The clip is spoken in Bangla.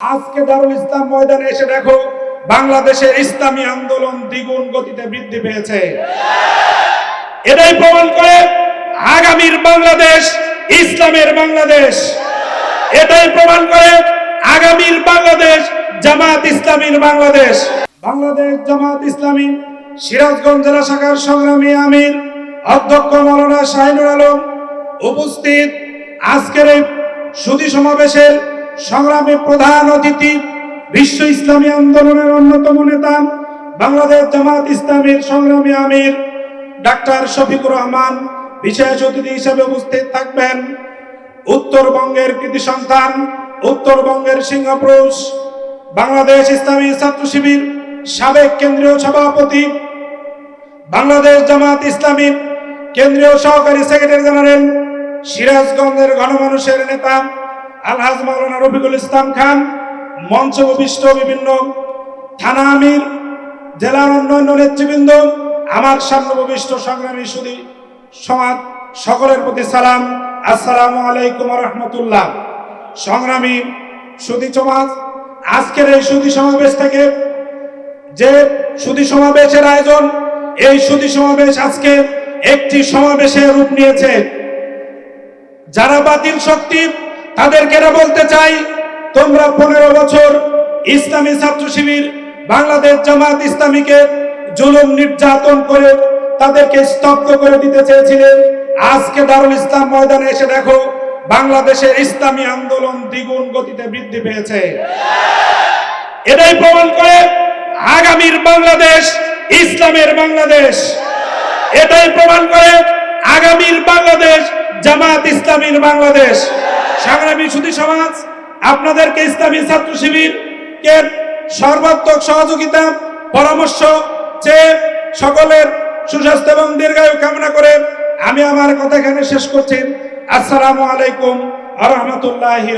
আজকে দারুল ইসলাম ময়দানে এসে দেখো, বাংলাদেশের ইসলামী আন্দোলন দ্বিগুণ গতিতে বৃদ্ধি পেয়েছে। এটাই প্রমাণ করে আগামীর বাংলাদেশ ইসলামের বাংলাদেশ। এটাই প্রমাণ করে আগামীর বাংলাদেশ জামাত ইসলামীর বাংলাদেশ। বাংলাদেশ জামাত ইসলামী, সিরাজগঞ্জ জেলা শাখার সংগ্রামী আমির, অধ্যক্ষ মৌলানা শাহিনুর আলম উপস্থিত আজকের এই সুধী সমাবেশের সংগ্রামী প্রধান অতিথি, বিশ্ব ইসলামী আন্দোলনের অন্যতম নেতা, বাংলাদেশ জামাত ইসলামীর সংগ্রামী আমির, ডাক্তার শফিকুর রহমান, বিশেষ অতিথি হিসেবে উপস্থিত থাকবেন উত্তরবঙ্গের কৃতি সন্তান, উত্তরবঙ্গের সিংহপুরুষ, বাংলাদেশ ইসলামী ছাত্র শিবির সাবেক কেন্দ্রীয় সভাপতি, বাংলাদেশ জামাত ইসলামী কেন্দ্রীয় সহকারী সেক্রেটারি জেনারেল সিরাজগঞ্জের গণমানুষের নেতা আলহাজ মাওলানা রফিকুল ইসলাম খান, মঞ্চ উপবিষ্ট বিভিন্ন থানা আমির, জেলার অন্যান্য নেতৃবৃন্দ, আমার সামনে উপবিষ্ট সংগ্রামী সুদী সমাজ সকলের প্রতি সালাম। আসসালামু আলাইকুম রহমতুল্লাহ। সংগ্রামী সুদী সমাজ, আজকের এই সুদী সমাবেশ থেকে যে সুদী সমাবেশের আয়োজন, এই সুদী সমাবেশ আজকে একটি সমাবেশে রূপ নিয়েছে। যারা বাতিল শক্তি তাদেরকে বলতে চাই, তোমরা পনেরো বছর ইসলামী ছাত্র শিবির, বাংলাদেশ জামাত ইসলামীকে জুলুম নির্যাতন করে তাদেরকে স্তব্ধ করে দিতে চেয়েছিলেন। আজকে দারুল ইসলাম ময়দানে এসে দেখো, বাংলাদেশের ইসলামী আন্দোলন দ্বিগুণ গতিতে বৃদ্ধি পেয়েছে। এটাই প্রমাণ করে আগামীর বাংলাদেশ ইসলামের বাংলাদেশ। এটাই প্রমাণ করে আগামীর বাংলাদেশ জামাত ইসলামীর বাংলাদেশ। সংগ্রামী সুধী সমাজ, আপনাদেরকে ইসলামী ছাত্র শিবির এর সর্বাত্মক সহযোগিতা, পরামর্শ চেয়ে সকলের সুস্বাস্থ্য এবং দীর্ঘায়ু কামনা করে আমি আমার কথা এখানে শেষ করছি। আসসালামু আলাইকুম আ রহমতুল্লাহি